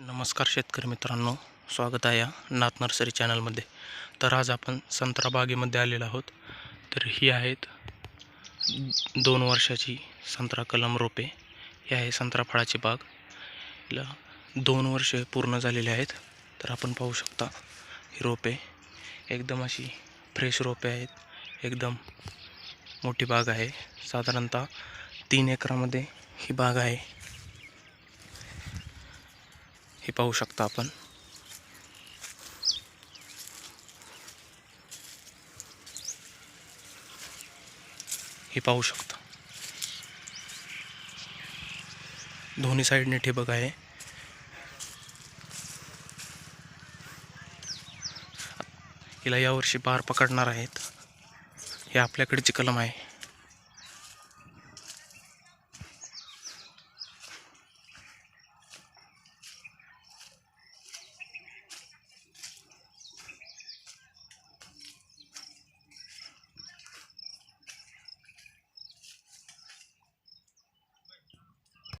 नमस्कार शेतकरी मित्रांनो स्वागत आहे या नाथ नर्सरी चॅनलमध्ये. तर आज आपण संत्रा बागेमध्ये आलेलो आहोत. तर ही आहेत दोन वर्षाची संत्रा कलम रोपे. ही आहे संत्रा फळाची बाग. हिला दोन वर्ष पूर्ण झालेली आहेत. तर आपण पाहू शकता ही रोपे. एकदम अशी फ्रेश रोपे आहेत. एकदम मोठी बाग आहे. साधारणतः तीन एकरामध्ये ही बाग आहे. हे पाहू शकता आपण. हे पाहू शकता. दोन्ही साईडने ठिबक आहे. हिला यावर्षी बार पकडणार आहेत. हे आपल्याकडची कलम आहे.